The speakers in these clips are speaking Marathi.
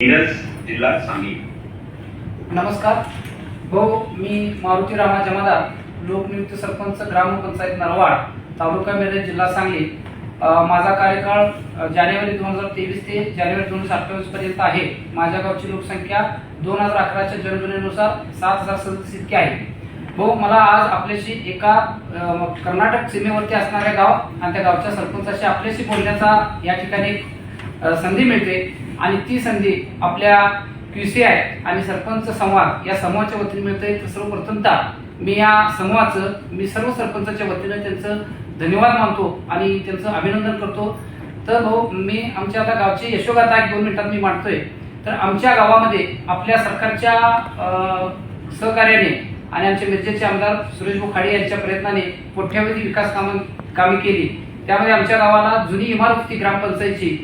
मिरज जिल्हा सांगली. नमस्कार. भाऊ मी मारुती रामा जमादार लोकनियुक्त सरपंच ग्रामपंचायत नरवाड तालुका मिरज जिल्हा सांगली. माझा कार्यकाळ जानेवारी दोन हजार तेवीस ते जानेवारी दोन हजार अठ्ठावीस पर्यंत आहे. माझ्या गावची लोकसंख्या दोन हजार अकराच्या जनगणनेनुसार सात हजार सदतीस इतकी आहे. भाऊ मला आज आपल्याशी एका कर्नाटक सीमेवरती असणाऱ्या गाव आणि त्या गावच्या सरपंचाशी आपल्याशी बोलण्याचा या ठिकाणी संधी मिळते. आणि ती संधी आपल्या क्यूसीआय आणि सरपंच संवाद या समूहाच्या वतीने मिळते तर सर्वप्रथमता मी या समूहाचं मी सर्व सरपंचाच्या वतीनं त्यांचं धन्यवाद मानतो आणि त्यांचं अभिनंदन करतो. तर भाऊ मी आमच्या आता गावची यशोगाथा एक दोन मिनिटात मी मांडतोय. तर आमच्या गावामध्ये आपल्या सरकारच्या सहकार्याने आणि आमचे मिरजेचे आमदार सुरेश खाडे यांच्या प्रयत्नाने मोठ्यावधी विकास कामं कामे केली. त्यामध्ये आमच्या गावाला जुनी इमारत होती ग्रामपंचायतची.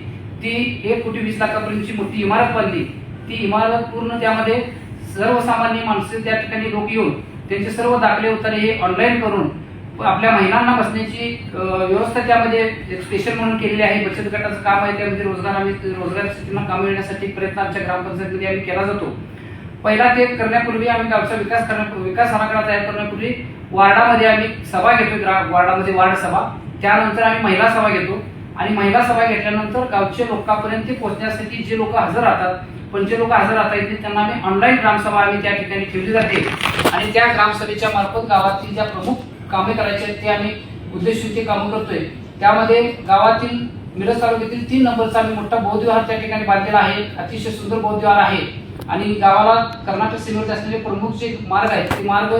ती एक कोटी वीस लाखापर्यंतची मोठी इमारत बांधली. ती इमारत पूर्ण त्यामध्ये सर्वसामान्य माणसं त्या ठिकाणी लोक येऊन त्यांचे सर्व दाखले उतारे हे ऑनलाईन करून आपल्या महिलांना बसण्याची व्यवस्था त्यामध्ये स्पेशल स्टेशन म्हणून केलेली आहे. बचत गटाचं काम आहे त्यामध्ये रोजगार आम्ही रोजगार काम मिळण्यासाठी प्रयत्न आमच्या ग्रामपंचायतीमध्ये आम्ही केला जातो. पहिला ते करण्यापूर्वी आम्ही गावचा विकास करण्या विकास आराखडा तयार करण्यापूर्वी वार्डामध्ये आम्ही सभा घेतो ग्रा वार्डामध्ये वार्ड सभा. त्यानंतर आम्ही महिला सभा घेतो. आणि महिला सभा घेतल्यानंतर गावच्या लोकांपर्यंत पोहोचण्यासाठी जे लोक हजर राहतात पण जे लोक हजर राहता येतील त्यांना आम्ही ऑनलाईन ग्रामसभा आम्ही त्या ठिकाणी ठेवली जाते. आणि त्या ग्रामसभेच्या मार्फत गावातील ज्या प्रमुख कामे करायची आहेत ते आम्ही उद्देशून ते कामं करतोय. त्यामध्ये गावातील मिरज तालुक्यातील तीन नंबरचा आम्ही मोठा बौद्धविहार त्या ठिकाणी बांधलेला आहे. अतिशय सुंदर बौद्धविहार आहे. आणि गावाला कर्नाटक सीमेवरती असलेले प्रमुख जे मार्ग आहेत ते मार्ग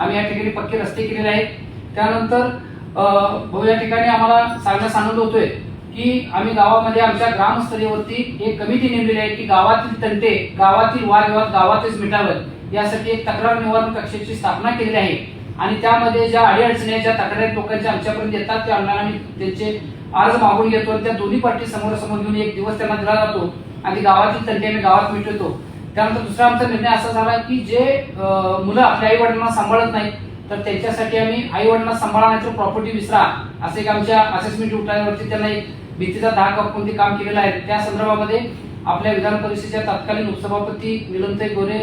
आम्ही या ठिकाणी पक्के रस्ते केलेले आहेत. त्यानंतर भाऊ या ठिकाणी आम्हाला सांगण्यास आनंद होतोय की आम्ही गावामध्ये आमच्या ग्रामस्तरीयवरती एक कमिटी नेमलेली आहे की गावातील तंटे गावातील वादविवाद गावातच मिटावत यासाठी एक तक्रार निवारण कक्षाची स्थापना केलेली आहे. आणि त्यामध्ये ज्या अडीअडचणी ज्या तक्रारी लोकांच्या आमच्यापर्यंत येतात त्या आम्हाला आम्ही त्यांचे अर्ज मागून घेतो आणि त्या दोन्ही पार्टी समोर समोर घेऊन एक दिवस त्यांना दिला जातो. आणि गावातील तंटे आम्ही गावात मिटवतो. त्यानंतर दुसरा आमचा निर्णय असा झाला की जे मुलं आपल्या आई वडिलांना सांभाळत नाहीत तर त्यांच्यासाठी आम्ही आई वडिलांना सांभाळण्याची प्रॉपर्टी विसरा असे एक आमच्या असेसमेंट उठाण्यावरती त्यांना एक भीतीचा दहा कापून ते काम केलेलं आहे. त्या संदर्भामध्ये आपल्या विधान परिषदेच्या तत्कालीन उपसभापती मिलनताई गोरे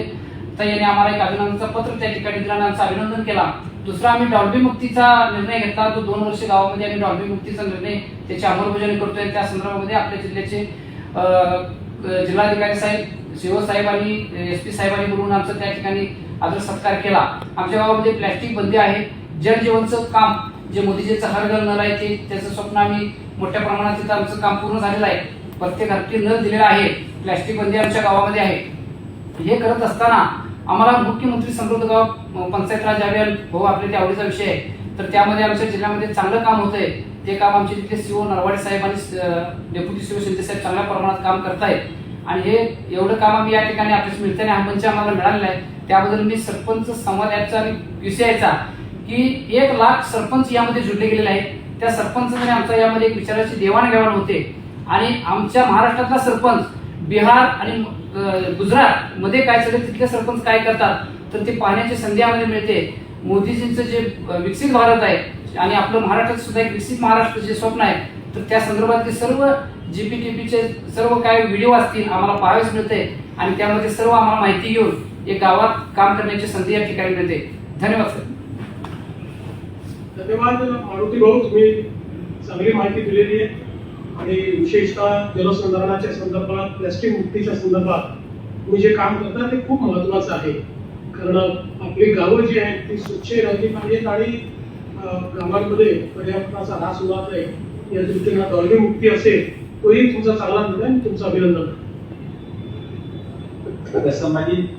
यांनी आम्हाला एक अभिनंदनचं पत्र त्या ठिकाणी दिलं आणि आमचं अभिनंदन केला. दुसरा आम्ही डॉल्बी मुक्तीचा निर्णय घेतला तो दोन वर्ष गावामध्ये आम्ही डॉल्बी मुक्तीचा निर्णय त्याची अंमलबजावणी करतोय. त्या संदर्भामध्ये आपल्या जिल्ह्याचे जिल्हाधिकारी साहेब शिवसाहेब आणि एस पी साहेबांनी बोलून आमचं त्या ठिकाणी आदर सत्कार केला. आमच्या गावामध्ये प्लॅस्टिक बंदी आहे. जलजीवनचं काम जे मोदीजीचं हर घर नळ आहे ते त्याचं स्वप्न आम्ही मोठ्या प्रमाणात तिथं आमचं काम पूर्ण झालेलं आहे. प्रत्येक घरटी नळ दिलेला आहे. प्लॅस्टिक बंदी आमच्या गावामध्ये आहे. हे करत असताना आम्हाला मुख्यमंत्री समृद्ध गाव पंचायत राज अभियान भाऊ आपल्या ते आवडीचा विषय आहे. तर त्यामध्ये आमच्या जिल्ह्यामध्ये चांगलं काम होतंय. ते काम आमचे तिथले सीओ नरवाडे साहेब आणि डेप्युटी सीओ शिंदे साहेब चांगल्या प्रमाणात काम करतायत. आणि हे एवढं काम आम्ही या ठिकाणी आपल्याला मिळताना हा मंच आम्हाला मिळालेला आहे. त्याबद्दल मी सरपंच संवाद ॲपचा आणि युसीआयचा की एक लाख सरपंच यामध्ये जुडले गेलेले आहेत. त्या सरपंचाने आमचा यामध्ये एक विचाराची देवाणघेवाण होते. आणि आमच्या महाराष्ट्रातला सरपंच बिहार आणि गुजरात मध्ये काय सगळे तिथले सरपंच काय करतात तर ते पाहण्याची संधी आम्हाला मिळते. मोदीजींचं जे विकसित भारत आहे आणि आपलं महाराष्ट्रात सुद्धा एक विकसित महाराष्ट्र जे स्वप्न आहे तर त्या संदर्भातले सर्व जीपीटीपीचे सर्व काय व्हिडिओ असतील आम्हाला पाहावेच मिळते आणि त्यामध्ये सर्व आम्हाला माहिती घेऊन एक गावात काम करण्याची संधी या ठिकाणी मिळते. धन्यवाद सर. धन्यवाद मारुती भाऊ तुम्ही चांगली माहिती दिलेली आहे. आणि विशेषतः जलसंधारणाच्या संदर्भात प्लॅस्टिक मुक्तीच्या संदर्भात तुम्ही जे काम करता ते खूप महत्वाचं आहे. कारण आपली गावं जी आहेत ती स्वच्छ राहिली पाहिजेत आणि गावांमध्ये पर्यावरणाचा ऱ्हास होणार नाही. या दृष्टीनं डॉल्बी मुक्ती असेल तोही तुमचा चांगला निर्णय तुमचं अभिनंदन. तसं म्हणजे